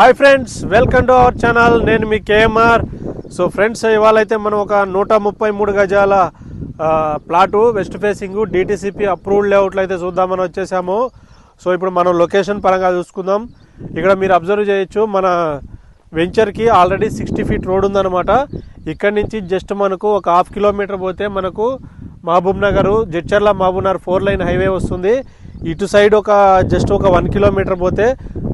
Hi friends welcome to our channel. నేను మీ KMR. So friends ఇవాళైతే మనం ఒక నూట ముప్పై మూడు గజాల plot west facing DTCP approved లేఅవుట్లు అయితే చూద్దామని వచ్చేసాము. సో ఇప్పుడు మనం లొకేషన్ పరంగా చూసుకుందాం. ఇక్కడ మీరు అబ్జర్వ్ చేయొచ్చు మన వెంచర్కి ఆల్రెడీ సిక్స్టీ ఫీట్ రోడ్ ఉందన్నమాట. ఇక్కడ నుంచి జస్ట్ మనకు ఒక హాఫ్ కిలోమీటర్ పోతే మనకు Mahabubnagar Jadcherla Mahabubnagar four lane highway వస్తుంది. ఇటు సైడ్ ఒక జస్ట్ ఒక వన్ కిలోమీటర్ పోతే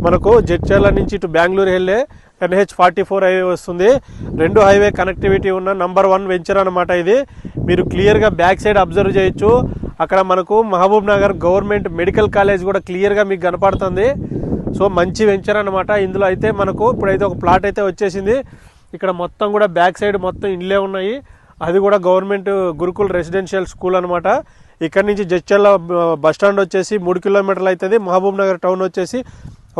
మనకు జడ్చర్ల నుంచి ఇటు బెంగళూరు వెళ్ళే ఎన్హెచ్ ఫార్టీ ఫోర్ హైవే వస్తుంది. రెండు హైవే కనెక్టివిటీ ఉన్న నంబర్ వన్ వెంచర్ అనమాట ఇది. మీరు క్లియర్గా బ్యాక్ సైడ్ అబ్జర్వ్ చేయొచ్చు. అక్కడ మనకు Mahabubnagar government medical college కూడా క్లియర్గా మీకు కనపడుతుంది. సో మంచి వెంచర్ అనమాట ఇందులో అయితే మనకు ఇప్పుడైతే ఒక ప్లాట్ అయితే వచ్చేసింది. ఇక్కడ మొత్తం కూడా బ్యాక్ సైడ్ మొత్తం ఇండ్లే ఉన్నాయి. అది కూడా గవర్నమెంట్ గురుకుల్ రెసిడెన్షియల్ స్కూల్ అనమాట ఇక్కడ నుంచి జడ్చర్ల బస్ స్టాండ్ వచ్చేసి మూడు కిలోమీటర్లు అవుతుంది. మహబూబ్ నగర్ టౌన్ వచ్చేసి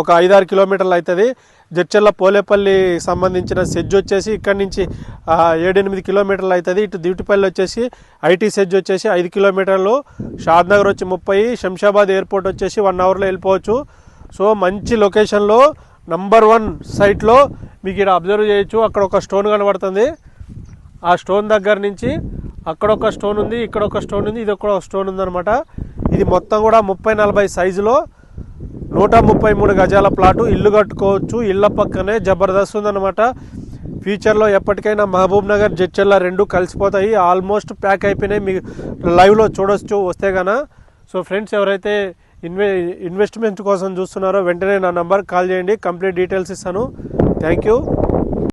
ఒక ఐదారు కిలోమీటర్లు అవుతుంది. జడ్చర్ల పోలేపల్లి సంబంధించిన సెజ్ వచ్చేసి ఇక్కడ నుంచి ఏడెనిమిది కిలోమీటర్లు అవుతుంది. ఇటు దివిటిపల్లి వచ్చేసి ఐటీ సెజ్ వచ్చేసి ఐదు కిలోమీటర్లు. షాద్ నగర్ వచ్చి ముప్పై శంషాబాద్ ఎయిర్పోర్ట్ వచ్చేసి వన్ అవర్లో వెళ్ళిపోవచ్చు. సో మంచి లొకేషన్లో నంబర్ వన్ సైట్లో మీకు ఇక్కడ అబ్జర్వ్ చేయొచ్చు. అక్కడ ఒక స్టోన్ కనబడుతుంది. ఆ స్టోన్ దగ్గర నుంచి అక్కడ ఒక స్టోన్ ఉంది ఇక్కడ ఒక స్టోన్ ఉంది ఇది ఒక స్టోన్ ఉందన్నమాట. ఇది మొత్తం కూడా ముప్పై నలభై సైజులో. నూట ముప్పై మూడు గజాల ప్లాటు ఇల్లు కట్టుకోవచ్చు. ఇళ్ళ పక్కనే జబర్దస్త్ ఉందన్నమాట. ఫ్యూచర్లో ఎప్పటికైనా మహబూబ్ నగర్ జడ్చర్ల రెండు కలిసిపోతాయి. ఆల్మోస్ట్ ప్యాక్ అయిపోయినాయి. మీ లైవ్లో చూడొచ్చు వస్తే గాన. సో ఫ్రెండ్స్ ఎవరైతే ఇన్వె ఇన్వెస్ట్మెంట్ కోసం చూస్తున్నారో వెంటనే నా నంబర్ కాల్ చేయండి. కంప్లీట్ డీటెయిల్స్ ఇస్తాను. Thank you.